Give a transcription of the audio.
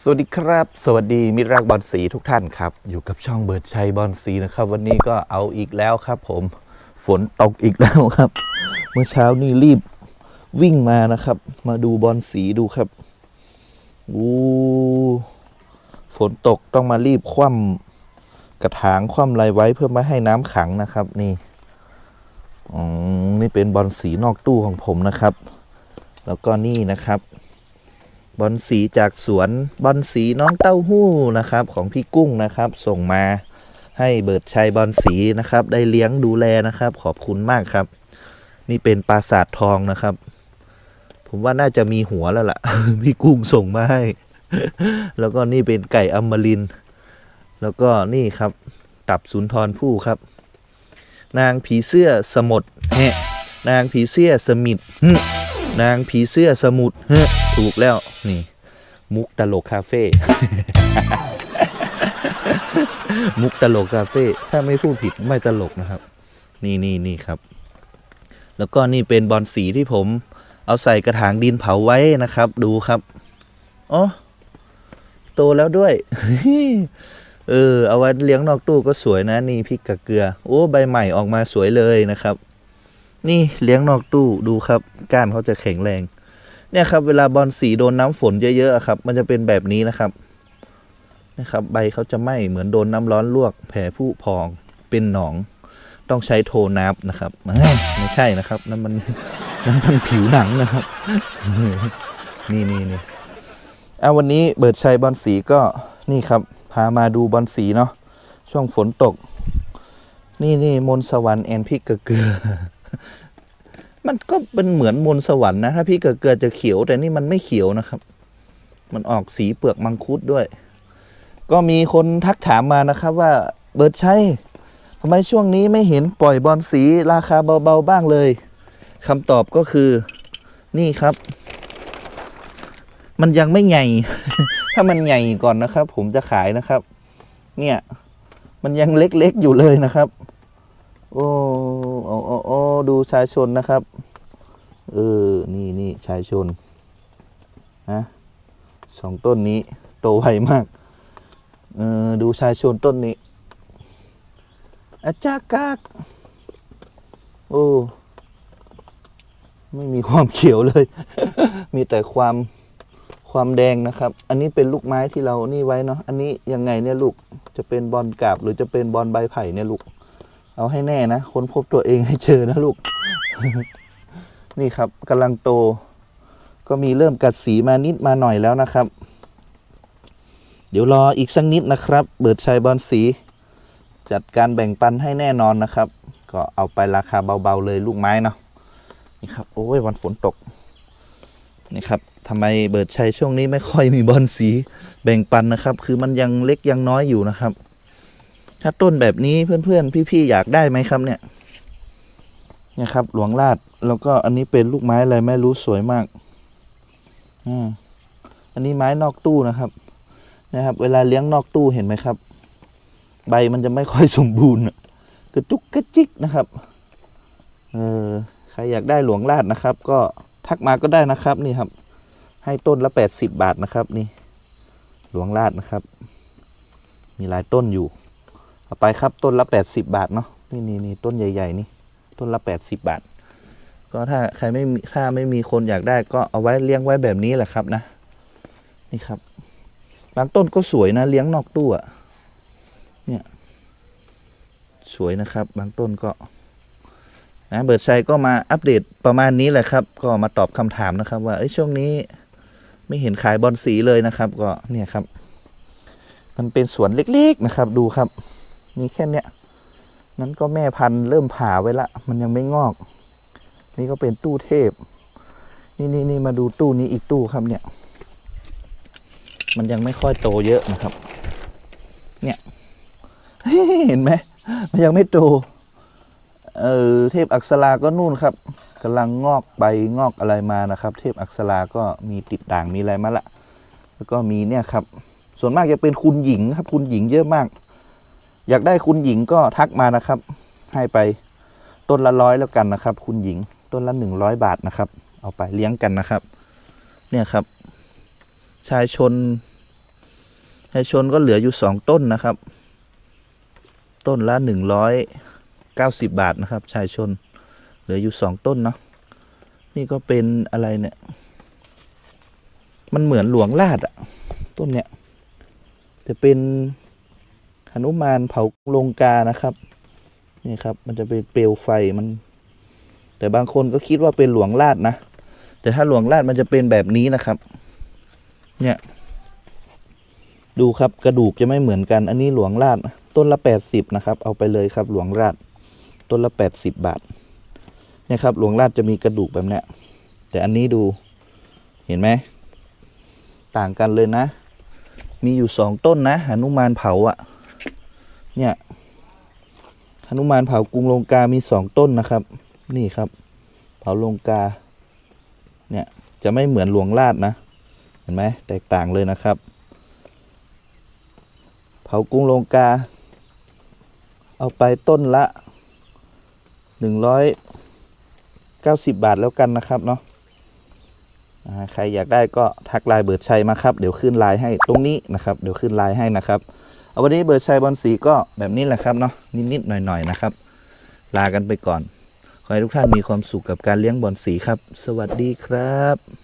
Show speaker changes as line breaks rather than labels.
สวัสดีครับ สวัสดีมิตรรักบอลสีทุกท่านครับ อยู่กับช่องเบิร์ดชัยบอลสีนะครับ วันนี้ก็เอาอีกแล้วครับ ผมฝนตกอีกแล้วครับ เมื่อเช้านี่รีบวิ่งมานะครับ มาดูบอลสีดูครับอู้ฝนตกต้องมารีบคว่ำกระถางคว่ำไรไว้เพื่อไม่ให้น้ำขังนะครับ นี่อืมนี่เป็นบอลสีนอกตู้ของผมนะครับ แล้วก็นี่นะครับ บอลสีจากสวนบอลสีน้องเต้าหู้นะครับของพี่กุ้งนะครับ ส่งมาให้เบิร์ดชัยบอลสีนะครับ ได้เลี้ยงดูแลนะครับ ขอบคุณมากครับ นี่เป็นปราสาททองนะครับ ผมว่าน่าจะมีหัวแล้วล่ะ พี่กุ้งส่งมาให้ แล้วก็นี่เป็นไก่อมริน แล้วก็นี่ครับ ตับสุนทรภู่ครับ นางผีเสื้อสมุทรแฮนางผีเสื้อสมิทหึนางผีเสื้อสมุทรเฮ้ ถูกแล้วนี่ มุกตลกคาเฟ่มุกตลกคาเฟ่ถ้าไม่พูดผิดไม่ตลกนะครับ นี่นี่นี่ครับ แล้วก็นี่เป็นบอลสีที่ผม เอาใส่กระถางดินเผาไว้นะครับ ดูครับอ๋อโตแล้วด้วย เออ เอาไว้เลี้ยงนอกตู้ก็สวยนะ นี่พริกกับเกลือ โอ้ใบใหม่ออกมาสวยเลยนะครับ นี่เลี้ยงนอกตู้ดูครับ ก้านเขาจะแข็งแรง เนี่ยครับเวลาบอลสีโดนน้ำฝนเยอะๆครับ มันจะเป็นแบบนี้นะครับนะครับ ใบเขาจะไหม้เหมือนโดนน้ำร้อนลวก แผลผู้พองเป็นหนอง ต้องใช้โทนับนะครับไม่ใช่นะครับนั่นมันนั่นมันผิวหนังนะครับนี่นี่นี่เอาวันนี้เบิร์ดชัยบอลสีก็นี่ครับ พามาดูบอลสีเนาะช่วงฝนตก นี่นี่มนสวรรค์แอนพิกกระเกลือ มันก็เป็นเหมือนมนสวรรค์นะถ้าพริกกระเกลือจะเขียวแต่นี่มันไม่เขียวนะครับ มันออกสีเปลือกมังคุดด้วย ก็มีคนทักถามมานะครับว่าเบิร์ดชัยทำไมช่วงนี้ไม่เห็นปล่อยบอลสีราคาเบาๆบ้างเลยคำตอบก็คือนี่ครับ มันยังไม่ใหญ่ ถ้ามันใหญ่ก่อนนะครับ ผมจะขายนะครับ เนี่ย มันยังเล็กๆอยู่เลยนะครับ โอ้โอ้โอ้โอดูชายชนนะครับ เออ นี่นี่ชายชนนะสองต้นนี้โตไวมาก เออ ดูชายชนต้นนี้อาจากกากโอ้ ไม่มีความเขียวเลย มีแต่ความความแดงนะครับ อันนี้เป็นลูกไม้ที่เรานี่ไว้เนาะ อันนี้ยังไงเนี่ยลูก จะเป็นบอลกาบหรือจะเป็นบอลใบไผ่เนี่ยลูก เอาให้แน่นะค้นพบตัวเองให้เจอนะลูก นี่ครับกำลังโต ก็มีเริ่มกัดสีมานิดมาหน่อยแล้วนะครับ เดี๋ยวรออีกสักนิดนะครับ เบิดชัยบอลสี จัดการแบ่งปันให้แน่นอนนะครับ ก็เอาไปราคาเบาๆเลยลูกไม้เนาะนี่ครับโอ้ยวันฝนตกนี่ครับทำไมเบิดชัยช่วงนี้ไม่ค่อยมีบอลสีแบ่งปันนะครับ คือมันยังเล็กยังน้อยอยู่นะครับ ถ้าต้นแบบนี้เพื่อนๆ พี่ๆ อยากได้ไหมครับเนี่ยนี่ครับ หลวงลาดแล้วก็อันนี้เป็นลูกไม้อะไรไม่รู้สวยมากอ่าอันนี้ไม้นอกตู้นะครับ นะครับ เวลาเลี้ยงนอกตู้เห็นไหมครับ ใบมันจะไม่ค่อยสมบูรณ์กระจุกกระจิกนะครับเออใครอยากได้หลวงลาดนะครับ ก็ทักมาก็ได้นะครับนี่ครับ ให้ต้นละแปดสิบบาทนะครับ นี่ หลวงลาดนะครับ มีหลายต้นอยู่ เอาไปครับต้นละแปดสิบาทเนาะนี่นี่นี่ต้นใหญ่ ๆ นี่ ต้นละแปดสิบาท ก็ถ้าใครไม่มีถ้าไม่มีคนอยากได้ก็เอาไว้เลี้ยงไว้แบบนี้แหละครับนะ นี่ครับบางต้นก็สวยนะเลี้ยงนอกตู้อะเนี่ยสวยนะครับ บางต้นก็นะเบิร์ดชัยก็มาอัปเดตประมาณนี้แหละครับ ก็มาตอบคำถามนะครับ ว่าช่วงนี้ไม่เห็นขายบอลสีเลยนะครับ ก็เนี่ยครับ มันเป็นสวนเล็กๆนะครับ ดูครับ มีแค่เนี้ยนั้นก็แม่พันธุ์เริ่มผ่าไว้ละ มันยังไม่งอก นี่ก็เป็นตู้เทพ นี่นี่นี่มาดูตู้นี้อีกตู้ครับเนี่ย มันยังไม่ค่อยโตเยอะนะครับ เนี่ยเห็นไหมมันยังไม่โตเออเทพอักษราก็นู่นครับกำลังงอกใบงอกอะไรมานะครับ เทพอักษราก็มีติดด่างมีอะไรมาละ แล้วก็มีเนี่ยครับ ส่วนมากจะเป็นคุณหญิงครับ คุณหญิงเยอะมาก อยากได้คุณหญิงก็ทักมานะครับ ให้ไปต้นละร้อยแล้วกันนะครับ คุณหญิงต้นละหนึ่งร้อยบาทนะครับ เอาไปเลี้ยงกันนะครับ เนี่ยครับ ชายชน ชายชนก็เหลืออยู่สองต้นนะครับ ต้นละหนึ่งร้อยเก้าสิบบาทนะครับ ชายชน เหลืออยู่สองต้นเนาะนี่ก็เป็นอะไรเนี่ย มันเหมือนหลวงลาดอะต้นเนี้ยจะเป็น หนุมานเผาลงกานะครับนี่ครับ มันจะเป็นเปลวไฟมัน แต่บางคนก็คิดว่าเป็นหลวงลาดนะ แต่ถ้าหลวงลาดมันจะเป็นแบบนี้นะครับ เนี่ย ดูครับกระดูกจะไม่เหมือนกัน อันนี้หลวงลาดต้นละแปดสิบนะครับ เอาไปเลยครับ หลวงลาดต้นละแปดสิบบาทเนี่ยครับ หลวงลาดจะมีกระดูกแบบเนี้ยแต่อันนี้ดูเห็นไหมต่างกันเลยนะ มีอยู่สองต้นนะหนุมานเผาอะ่ะ เนี่ยหนุมานเผากรุงลงกา มีสองต้นนะครับ นี่ครับ เผาลงกา เนี่ย จะไม่เหมือนหลวงลาดนะ เห็นไหมแตกต่างเลยนะครับ เผากรุงลงกา เอาไปต้นละหนึ่งร้อยเก้าสิบบาทแล้วกันนะครับเนาะใครอยากได้ก็ทักไลน์เบิร์ดชัยมาครับ เดี๋ยวขึ้นไลน์ให้ตรงนี้นะครับ เดี๋ยวขึ้นไลน์ให้นะครับ วันนี้เบิร์ดชัยบอลสีก็แบบนี้แหละครับเนาะนิดๆหน่อยๆนะครับ ลากันไปก่อน ขอให้ทุกท่านมีความสุขกับการเลี้ยงบอลสีครับ สวัสดีครับ